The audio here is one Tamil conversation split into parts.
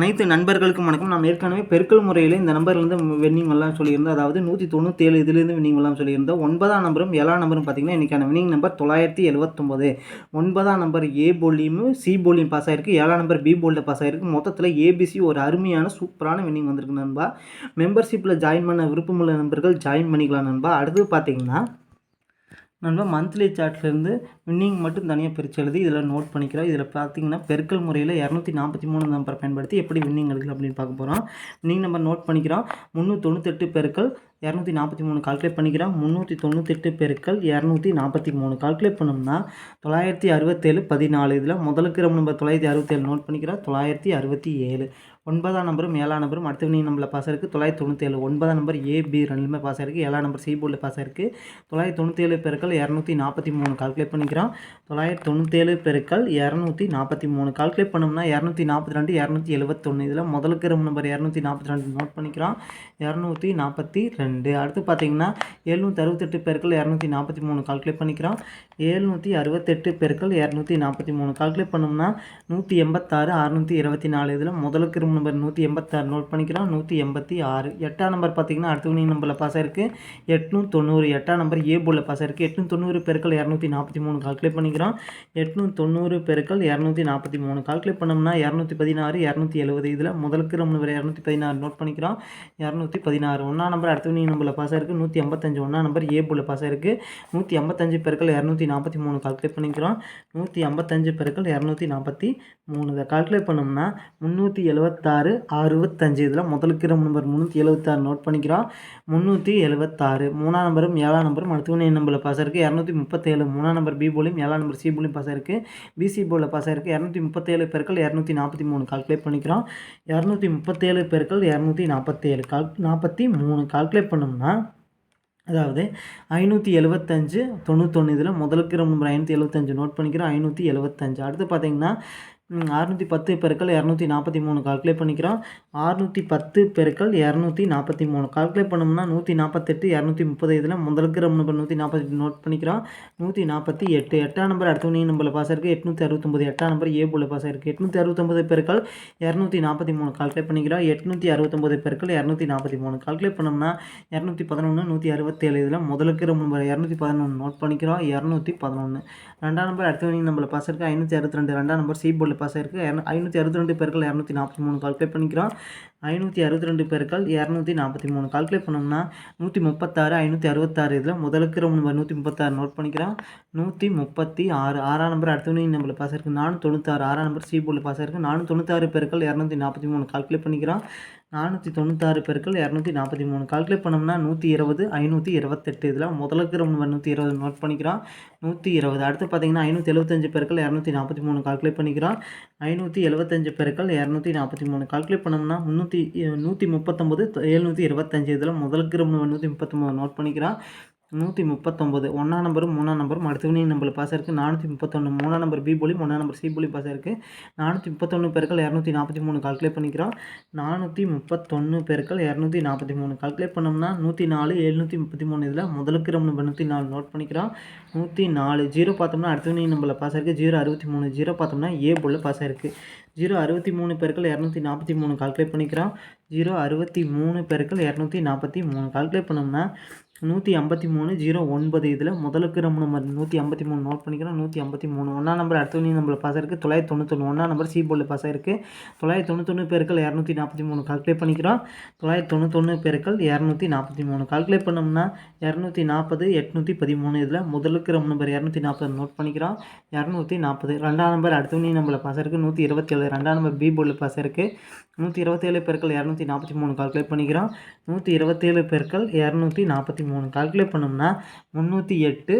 அனைத்து நண்பர்களுக்கும் வணக்கம். நாம் ஏற்கனவே பெருக்கல் முறையில் இந்த நம்பர்லேருந்து வின்னிங் எல்லாம் சொல்லியிருந்தோம். அதாவது நூற்றி தொண்ணூற்றேழு இதுலேருந்து வின்னிங் சொல்லியிருந்தோம். ஒன்பதாம் நம்பரும் ஏழாம் நம்பரும் பார்த்தீங்கன்னா இன்றைக்கான வின்னிங் நம்பர் தொள்ளாயிரத்தி எழுபத்தொம்போது ஒன்பதாம் நம்பர் ஏ போலியும் சி போலியும் பாஸ் ஆகிருக்கு ஏழாம் நம்பர் பி போலில் பாஸ் ஆயிருக்கு. மொத்தத்தில் ஏபிசி ஒரு அருமையான சூப்பரான வின்னிங் வந்திருக்கு நண்பா. மெம்பர்ஷிப்பில் ஜாயின் பண்ண விருப்பமுள்ள நண்பர்கள் ஜாயின் பண்ணிக்கலாம் நண்பா. அடுத்து பார்த்தீங்கன்னா நண்பா மந்த்லி சார்ட்லேருந்து வின்னிங் மட்டும் தனியாக பிரித்து எழுதி இதில் நோட் பண்ணிக்கிறோம். இதில் பார்த்தீங்கன்னா பெருக்கல் முறையில் இரநூத்தி நாற்பத்தி மூணு நம்பர் பயன்படுத்தி எப்படி வின்னிங் எடுக்கலாம் அப்படின்னு பார்க்க போகிறோம் வின்னிங் நம்பர் நோட் பண்ணிக்கிறோம். முந்நூற்றி தொண்ணூத்தெட்டு பெருக்கள் இரநூத்தி நாற்பத்தி மூணு கால்குலேட் பண்ணிக்கிறோம். முந்நூற்றி தொண்ணூத்தெட்டு பெருக்கள் இரநூத்தி நாற்பத்தி மூணு கால்குலேட் பண்ணோம்னா தொள்ளாயிரத்தி அறுபத்தேழு பதினாலு. இதில் முதலுக்கு நம்பர் தொள்ளாயிரத்தி அறுபத்தேழு நோட் பண்ணிக்கிறோம். தொள்ளாயிரத்தி அறுபத்தி ஏழு. ஒன்பதாம் நம்பரும் ஏழாம் நம்பரும் அடுத்த வினிங் நம்பரில் பாஸ் இருக்குது தொள்ளாயிரத்தி தொண்ணூற்றேழு ஒன்பதாம் நம்பர் ஏ பி ரெண்டுமே பாஸ் ஆயிருக்கு. ஏழாம் நம்பர் சி போர்டில் பாஸ் ஆயிருக்கு. தொள்ளாயிரத்தி தொண்ணூற்றேழு பெருக்கள் இரநூத்தி நாற்பத்தி மூணு கால்குலேட் பண்ணிக்கிறோம். தொள்ளாயிரத்தி தொண்ணூற்றேழு பெருக்கள் இரநூத்தி நாற்பத்தி மூணு கால்குலேட் பண்ணோம்னா இரநூத்தி நாற்பத்தி ரெண்டு இரநூத்தி எழுபத்தொன்று இதில் முதலுக்கு நம்பர் இரநூத்தி நாற்பத்தி ரெண்டு நோட் பண்ணிக்கிறோம். இரநூத்தி நாற்பத்தி ரெண்டு. அடுத்து பார்த்தீங்கன்னா எழுநூற்றி அறுபத்தெட்டு பெருக்கள் இரநூத்தி நாற்பத்தி மூணு கால்குலேட் பண்ணிக்கிறோம். எழுநூற்றி அறுபத்தெட்டு பெருக்கள் இரநூத்தி நாற்பத்தி மூணு கால்குலேட் பண்ணோம்னா நூற்றி எண்பத்தாறு அறுநூற்றி இருபத்தி நாலு இதில் முதலுக்கு நம்பர் நூற்றி எண்பத்தாறு நோட் பண்ணிக்கிறோம். நூற்றி எண்பத்தி ஆறு. எட்டாம் நம்பர் பார்த்தீங்கன்னா அடுத்த வினிங் நம்பரில் பாஸ் ஆயிருக்கு. எட்நூற்றி தொண்ணூறு எட்டாம் நம்பர் ஏ போர்டில் பாஸ் ஆயிருக்கு. எட்நூற்றி தொண்ணூறு பெருக்கள் இரநூத்தி நாற்பத்தி மூணு. கால்குலேட் பண்ணிக்கிறோம். எட்நூற்றி தொண்ணூறு பெருக்கள் இரநூத்தி நாற்பத்தி மூணு. கால்குலேட் பண்ணோம்னா இரநூத்தி பதினாறு இரநூத்தி எழுபது இதில் முதலுக்கு நம்பர் இரநூத்தி பதினாறு நோட் பண்ணிக்கிறோம். இரநூத்தி பதினாறு. ஒன்றாம் நம்பர் அடுத்த வினிங் நம்பரில் பாஸ் ஆயிருக்கு. நூற்றி ஐம்பத்தஞ்சு ஒன்றாம் நம்பர் ஏ போர்டில் பாஸ் ஆயிருக்கு. நூற்றி ஐம்பத்தஞ்சு பெருக்கள் இரநூத்தி நாற்பத்தி மூணு. கால்குலேட் பண்ணிக்கிறோம். நூற்றி ஐம்பத்தஞ்சு பெருக்கள் இரநூத்தி நாற்பத்தி மூணு. இதை கால்குலேட் பண்ணோம்னா முந்நூற்றி எழுபத்தாறு அறுபத்தஞ்சு இதில் முதலுக்கு நம்பர் முந்நூற்றி எழுபத்தாறு நோட் பண்ணிக்கிறோம். முந்நூற்றி எழுபத்தாறு மூணாம் நம்பரும் ஏழாம் நம்பரும் அடுத்த நம்பரில் பாஸ் இருக்குது இரநூத்தி முப்பத்தேழு. மூணாம் நம்பர் பி போலியும் ஏழாம் நம்பர் சி போலியும் பாஸ் இருக்குது பிசி போலில் பாஸ் இருக்குது இரநூத்தி முப்பத்தேழு பெருக்கள் இரநூத்தி நாற்பத்தி மூணு. கால்குலேட் பண்ணிக்கிறோம். இரநூத்தி முப்பத்தேழு பெருக்கள் இரநூத்தி நாற்பத்தேழு. கால் நாற்பத்தி மூணு. கால்குலேட் பண்ணோம்னா அதாவது ஐநூற்றி எழுபத்தஞ்சு தொண்ணூத்தொன்று இதில் முதலுக்கு நம்பர் ஐநூற்றி எழுபத்தஞ்சு நோட் பண்ணிக்கிறோம். ஐநூற்றி எழுபத்தஞ்சு அடுத்து பார்த்திங்கன்னா அறுநூற்றி பத்து பெருக்கள் இரநூத்தி நாற்பத்தி மூணு கால்குலேட் பண்ணிக்கிறோம். அறுநூற்றி பத்து பெருக்கள் இரநூத்தி நாற்பத்தி மூணு. கால்குலேட் பண்ணோம்னா நூற்றி நாற்பத்தெட்டு இரநூத்தி முப்பது இதில் முதலுக்கு நம்பர் நூற்றி நாற்பத்தெட்டு நோட் பண்ணிக்கிறோம். நூற்றி நாற்பத்தி எட்டு. எட்டாம் நம்பர் அடுத்த நீ நம்பரில் பாஸ் இருக்குது எட்நூற்றி அறுபத்தொம்பது எட்டாம் நம்பர் ஏ போல் பாஸ் ஆயிருக்கு. எட்நூற்றி அறுபத்தொம்பது பெருக்கள் இரநூத்தி நாற்பத்தி மூணு. கால்குலேட் பண்ணிக்கிறோம். எட்நூற்றி அறுபத்தொம்பது பெருக்கள் இரநூத்தி நாற்பத்தி மூணு. கால்குலேட் பண்ணோம்னா இரநூத்தி பதினொன்று நூற்றி அறுபத்தேழு இதில் முதலுக்கு நம்பர் இரநூத்தி பதினொன்று நோட் பண்ணிக்கிறோம். இரநூத்தி பதினொன்று ரெண்டாம் நம்பர் அடுத்த வினிங் நம்பரில் பாஸ் இருக்குது ஐநூற்றி அறுபத்தி ரெண்டு. ரெண்டாம் நம்பர் சி போர்டில் பாஸ் ஆயிருக்கு ஐநூற்றி அறுபத்தி ரெண்டு பேர்கள் இரநூத்தி நாற்பத்தி மூணு கால்குலேட் பண்ணிக்கிறோம். ஐநூற்றி அறுபத்தி ரெண்டு பேர்கள் இரநூத்தி நாற்பத்தி மூணு கால்குலேட் பண்ணோம்னா நூற்றி முப்பத்தாறு ஐநூற்றி அறுபத்தாறு இதில் முதலுக்கு ரொம்ப நூற்றி முப்பத்தாறு நோட் பண்ணிக்கிறோம். நூற்றி முப்பத்தி ஆறு ஆறாம் நம்பர் அடுத்த வினிங் நம்பரில் பாஸ் ஆயிருக்கு நானூற்றி தொண்ணூத்தாறு ஆறாம் நம்பர் சி போர்டில் பாஸ் ஆயிருக்கு நானூற்றி தொண்ணூத்தாறு பேர்கள் இரநூத்தி நாற்பத்தி மூணு கால்குலேட் பண்ணிக்கிறோம். நானூற்றி தொண்ணூத்தாறு பெருக்கள் இரநூத்தி நாற்பத்தி மூணு கால்குலேட் பண்ணோம்னா நூற்றி இருபது ஐநூற்றி இருபத்தெட்டு இதில் முதலுக்கு ரொம்ப நூற்றி இருபது நோட் பண்ணிக்கிறோம். நூற்றி இருபது அடுத்து பார்த்தீங்கன்னா ஐநூற்றி எழுபத்தஞ்சு பேர்கள் இரநூத்தி நாற்பத்தி மூணு கால்குலேட் பண்ணிக்கிறோம். ஐநூற்றி எழுபத்தஞ்சு பெருக்கள் இரநூத்தி நாற்பத்தி மூணு. கால்குலேட் பண்ணோம்னா முந்நூற்றி நூற்றி முப்பத்தொம்பது எழுநூற்றி இருபத்தஞ்சு. இதில் முதலுக்கு ரொம்ப நூற்றி முப்பத்தொம்பது நோட் பண்ணிக்கிறான் நூற்றி முப்பத்தொம்பது ஒன்றாம் நம்பரும் மூணாம் நம்பரும் அடுத்தவனையும் வினிங் பாஸ் இருக்குது நானூற்றி முப்பத்தொன்று மூணாம் நம்பர் பி போலி ஒன்றாம் நம்பர் சி போலி பாஸ் இருக்குது நானூற்றி முப்பத்தொன்று பேருக்கள் இரநூத்தி நாற்பத்தி மூணு கால்குலேட் பண்ணிக்கிறோம். நானூற்றி முப்பத்தொன்று பேருக்கள் இரநூத்தி நாற்பத்தி மூணு கால்குலேட் பண்ணோம்னா நூற்றி நாலு எழுநூற்றி முப்பத்தி மூணு இதில் முதலுக்கு நம்ம நூற்றி நாலு நோட் பண்ணிக்கிறோம். நூற்றி நாலு. ஜீரோ பார்த்தோம்னா அடுத்த வினிங் நம்பரில் பாஸ் இருக்குது ஜீரோ அறுபத்தி மூணு. ஜீரோ பார்த்தோம்னா ஏ போல் பாஸ் இருக்குது ஜீரோ அறுபத்தி மூணு பேருக்கள் இரநூத்தி நாற்பத்தி மூணு கால்குலேட் பண்ணிக்கிறோம். ஜீரோ அறுபத்தி மூணு பேருக்கள் இரநூத்தி நாற்பத்தி மூணு கால்குலேட் பண்ணோம்னா நூற்றி ஐம்பத்தி மூணு ஜீரோ ஒன்பது இதில் முதலுக்கு ரொம்ப நம்பர் நூற்றி ஐம்பத்தி மூணு நோட் பண்ணிக்கிறோம். நூற்றி ஐம்பத்தி மூணு. ஒன்றா நம்பர் அடுத்த நம்பரில் பாஸ் இருக்குது தொள்ளாயிரத்தி தொண்ணூத்தொன்று ஒன்றா நம்பர் சி போர்டில் பாஸ் ஆயிருக்கு தொள்ளாயிரத்தி தொண்ணூத்தொன்று பேருக்கள் இரநூத்தி நாற்பத்தி மூணு. கால்குலேட் பண்ணிக்கிறோம். தொள்ளாயிரத்தி தொண்ணூத்தொன்று பேருக்கள் இரநூத்தி நாற்பத்தி மூணு. கால்குலேட் பண்ணோம்னா இரநூத்தி நாற்பது எட்நூற்றி பதிமூணு இதில் முதலுக்கு ரொம்ப நம்பர் இரநூத்தி நாற்பது நோட் பண்ணிக்கிறோம். இரநூத்தி நாற்பது. ரெண்டாம் நம்பர் அடுத்த நம்பரில் பாஸ் இருக்குது நூற்றி இருபத்தேழு ரெண்டாம் நம்பர் பி போர்டில் பாஸ் இருக்குது நூற்றி இருபத்தேழு பேருக்கள் இரநூத்தி நாற்பத்தி மூணு. கால்குலேட் பண்ணிக்கிறோம். நூற்றி இருபத்தேழு பேருக்கள் இரநூத்தி நாற்பத்தி மூணு கால்குலேட் பண்ணோம்னா முந்நூற்றி எட்டு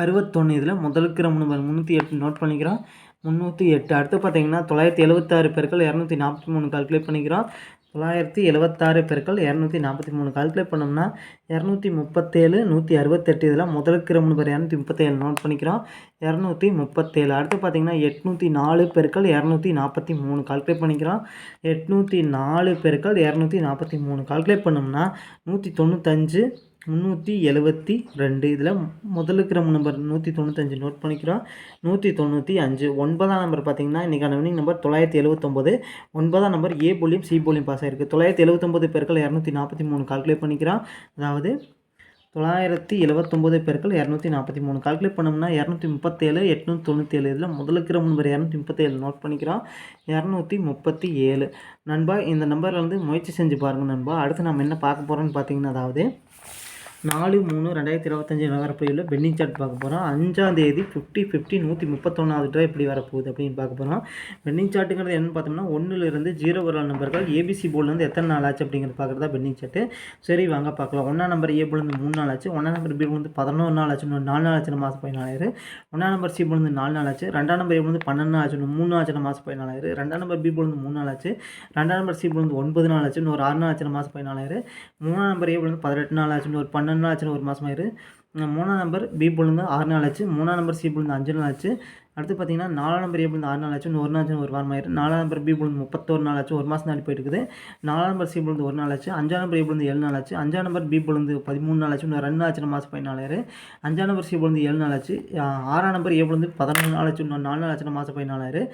அறுபத்தொன்று இதில் முதலுக்கு நம்ம நம்பர் முந்நூற்றி எட்டு நோட் பண்ணிக்கிறோம். முந்நூற்றி எட்டு. அடுத்து பார்த்தீங்கன்னா தொள்ளாயிரத்தி எழுபத்தாறு பேருக்கள் இரநூத்தி நாற்பத்தி மூணு கால்குலேட் பண்ணிக்கிறோம். தொள்ளாயிரத்தி எழுபத்தாறு பெருக்கள் இரநூத்தி நாற்பத்தி மூணு. கால்குலேட் பண்ணோம்னா இரநூத்தி முப்பத்தேழு நூற்றி அறுபத்தெட்டு இதில் முதலுக்கு ரொம்ப பேர் இரநூத்தி முப்பத்தேழு நோட் பண்ணிக்கிறோம். இரநூத்தி முப்பத்தேழு. அடுத்து பார்த்திங்கன்னா எட்நூற்றி நாலு பெருக்கள் இரநூத்தி நாற்பத்தி மூணு. கால்குலேட் பண்ணிக்கிறோம். எட்நூற்றி நாலு பெருக்கள் இரநூத்தி நாற்பத்தி மூணு. கால்குலேட் பண்ணோம்னா நூற்றி தொண்ணூத்தஞ்சு முந்நூற்றி எழுபத்தி ரெண்டு. இதில் முதல் இருக்கிற நம்பர் நூற்றி தொண்ணூத்தஞ்சு நோட் பண்ணிக்கிறோம். நூற்றி தொண்ணூற்றி அஞ்சு. ஒன்பதாம் நம்பர் பார்த்தீங்கன்னா இன்றைக்கான வினிங் நம்பர் தொள்ளாயிரத்தி எழுபத்தொம்போது ஒன்பதாம் நம்பர் ஏ போலியும் சி போலியும் பாஸ் ஆகிருக்கு தொள்ளாயிரத்தி எழுபத்தொம்போது பேருக்கள் இரநூத்தி நாற்பத்தி மூணு கால்குலேட் பண்ணிக்கிறோம். அதாவது தொள்ளாயிரத்தி எழுபத்தொம்போது பேருக்கள் இரநூத்தி நாற்பத்தி மூணு கால்குலேட் பண்ணோம்னா இரநூத்தி முப்பத்தேழு எட்நூற்றி தொண்ணூற்றி ஏழு இதில் முதல் இருக்கிற நம்பர் இரநூத்தி முப்பத்தேழு நோட் பண்ணிக்கிறோம். இரநூத்தி முப்பத்தி ஏழு. நண்பா இந்த நம்பரில் வந்து முயற்சி செஞ்சு பாருங்கள் நண்பா. அடுத்து நம்ம என்ன பார்க்க போகிறோம்னு பார்த்தீங்கன்னா அதாவது நாலு மூணு ரெண்டாயிரத்தி இருபத்தஞ்சி வரப்போயுள்ள பெண்டிங் சார்ட் பார்க்க போகிறோம் அஞ்சாம் தேதி ஃபிஃப்டி ஃபிஃப்டி நூற்றி முப்பத்தொன்னாவது ட்ரா எப்படி வரப்போகுது அப்படின்னு பார்க்க போகிறோம் பெண்டிங் சார்ட்டுங்கிறது என்னென்னு பார்த்தோம்னா ஒன்றுலேருந்து ஜீரோ வரல நம்பர்கள் ஏபிசி போர்டுலேருந்து எத்தனை நாள் ஆச்சு அப்படிங்கிறது பார்க்குறதா பெண்டிங் சார்ட்டு. சரி வாங்க பார்க்கலாம். ஒன்றாம் நம்பர் ஏ போர்டுலேருந்து மூணு நாள் ஆச்சு. ஒன்றாம் நம்பர் பி வந்து பதினோரு நாள் ஆச்சு. நாலு நாள் ஆச்சு மாதம் பதினாலாயிரம் ஒன்றாம் நம்பர் சி போர்டு நாலு நாள் ஆச்சு. ரெண்டாம் நம்பர் ஏ போர்டு பன்னெண்டு நாள் ஆச்சு. இன்னும் மூணு ஆச்சு மாதம் பதினாலாயிரம் ரெண்டாம் நம்பர் பி போர்டு மூணு நாள் ஆச்சு. ரெண்டாம் நம்பர் சி போர்டு ஒன்பது நாள் ஆச்சு. இன்னொரு ஆறு நாள் ஆச்சு மாதம் பதினாலாயிரம் மூணாம் நம்பர் ஏ போர்டு பதினெட்டு நாள் ஆச்சு. ஒரு பன்னெண்டு நாள் ஆச்சு ஒரு மாதமாயிரு மூணாம் நம்பர் பி போலேருந்து ஆறு நாள் ஆச்சு. மூணாம் நம்பர் சி போலேருந்து அஞ்சு நாள் ஆச்சு. அடுத்து பார்த்தீங்கன்னா நாலாம் நம்பர் ஏ ஆறு நாள் ஆச்சு ஒரு நாள் ஆச்சு ஒரு வாரம் ஆயிரு நாலாம் நம்பர் பி போலேருந்து முப்பத்தோரு நாள் ஆச்சு ஒரு மாதம் நாள் போயிட்டு இருக்குது நாலாம் நம்பர் சி போலேருந்து ஒரு நாள் ஆச்சு அஞ்சாம் நம்பர் ஏ போலேருந்து ஏழு நாள் ஆச்சு அஞ்சாம் நம்பர் பி போலேருந்து பதிமூணு நாள் ஆச்சு இன்னும் ரெண்டு நாள் ஆச்சு மாதம் பதினாலாயிரம் அஞ்சாம் நம்பர் சி போலேருந்து ஏழு நாள் ஆச்சு ஆறாம் நம்பர் ஏ போலேருந்து பதினொன்று நாள் ஆச்சு இன்னும் நாலு நாள் ஆச்சு மாதம் பதினாலாயிரம்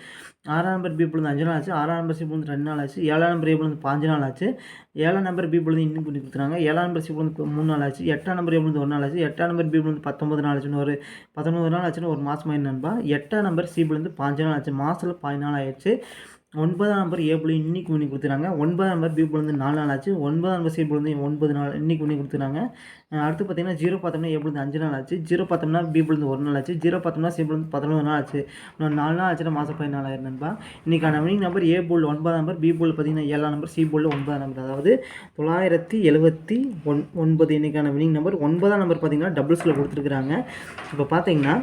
ஆறாம் நம்பர் பி வந்து அஞ்சு நாள் ஆச்சு ஆறாம் நம்பர் சி வந்து ரெண்டு நாள் ஆச்சு ஏழாம் நம்பர் ஏ வந்து பாஞ்சு நாள் ஆச்சு ஏழாம் நம்பர் பி போலேருந்து இன்னும் பண்ணி கொடுத்துறாங்க ஏழாம் நம்பர் சி போலேருந்து மூணு நாள் ஆச்சு எட்டாம் நம்பர் ஏ வந்து ஒரு நாள் ஆச்சு எட்டாம் நம்பர் பி போலேருந்து பத்தொம்பது நாள் ஆச்சுன்னு ஒரு பத்தொம்பது நாள் ஆச்சுன்னு ஒரு மாதம் ஆயிரம் நண்பா எட்டாம் நம்பர் சிபிலேருந்து பாஞ்சு நாள் ஆச்சு. மாதத்தில் பதினாலு ஆயிடுச்சு. ஒன்பதாம் நம்பர் ஏ புள்ளி இன்னைக்கு பண்ணி கொடுத்துறாங்க ஒன்பதாம் நம்பர் பி புள்ளி நாலு நாள் ஆச்சு. ஒன்பதாம் நம்பர் சி புள்ளி ஒன்பது நாள் இன்னைக்கு பண்ணி கொடுத்துறாங்க அடுத்து பார்த்தீங்கன்னா ஜீரோ பார்த்தோம்னா ஏ புள்ளி அஞ்சு நாள் ஆச்சு. ஜீரோ பார்த்தோம்னா பி புள்ளி ஒரு நாள் ஆச்சு. ஜீரோ பார்த்தோம்னா சி புள்ளி பதினொன்று நாள் ஆச்சு. இன்னும் நாலு நாள் ஆச்சுன்னா மாதம் பதினாலாயிரம் நண்பா. இன்றைக்கான வினிங் நம்பர் ஏ போல் ஒன்பதாம் நம்பர் பி பார்த்தீங்கன்னா ஏழாம் நம்பர் சி ஒன்பதாம் நம்பர். அதாவது தொள்ளாயிரத்தி எழுபத்தி ஒன் ஒன்பது இன்றைக்கான வினிங் நம்பர் ஒன்பதாம் நம்பர் பார்த்தீங்கன்னா டபுள்ஸில் கொடுத்துருக்குறாங்க. இப்போ பார்த்தீங்கன்னா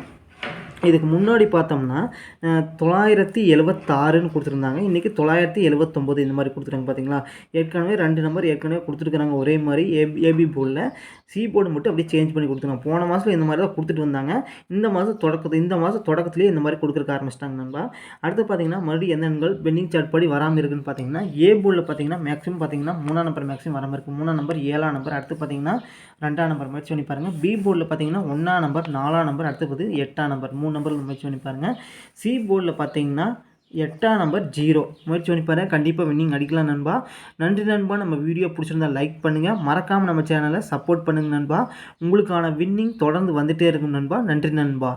இதுக்கு முன்னாடி பார்த்தோம்னா தொள்ளாயிரத்தி எழுபத்தாறுன்னு கொடுத்துருந்தாங்க. இன்றைக்கி தொள்ளாயிரத்தி எழுபத்தொம்போது இந்த மாதிரி கொடுத்துருக்காங்க பார்த்தீங்களா ஏற்கனவே ரெண்டு நம்பர் ஏற்கனவே கொடுத்துருக்குறாங்க ஒரே மாதிரி ஏபி ஏபி போர்டில் சி போர்டு மட்டும் அப்படியே சேஞ்ச் பண்ணி கொடுத்துருங்க போன மாதம் இந்த மாதிரி தான் கொடுத்துட்டு வந்தாங்க. இந்த மாதம் தொடக்கத்து இந்த மாதம் தொடக்கத்துலேயே இந்த மாதிரி கொடுக்குறக்க ஆரம்பிச்சிட்டாங்க நண்பா. அடுத்து பார்த்தீங்கன்னா மறுபடியும் எந்த எண்கள் பெண்டிங் சார்ட் படி வராமல் இருக்குன்னு பார்த்தீங்கன்னா ஏ போர்டில் பார்த்தீங்கன்னா மேக்ஸிமம் பார்த்தீங்கன்னா மூணாம் நம்பர் மேக்ஸிமம் வராமல் இருக்குது மூணாம் நம்பர் ஏழாம் நம்பர் அடுத்து பார்த்தீங்கன்னா ரெண்டாம் நம்பர் முயற்சி பண்ணி பாருங்கள் பி போர்டில் பார்த்தீங்கன்னா ஒன்றாம் நம்பர் நாலாம் நம்பர் அடுத்து பார்த்து எட்டாம் நம்பர் மூணு நம்பர் முயற்சி பண்ணி பாருங்கள் சி போர்டில் பார்த்தீங்கன்னா எட்டாம் நம்பர் ஜீரோ முயற்சி பண்ணி பாருங்கள் கண்டிப்பாக வின்னிங் அடிக்கலாம் நண்பா. நன்றி நண்பா. நம்ம வீடியோ பிடிச்சிருந்தா லைக் பண்ணுங்கள் மறக்காமல் நம்ம சேனலை சப்போர்ட் பண்ணுங்கள் நண்பா. உங்களுக்கான வின்னிங் தொடர்ந்து வந்துகிட்டே இருக்கும் நண்பா. நன்றி நண்பா.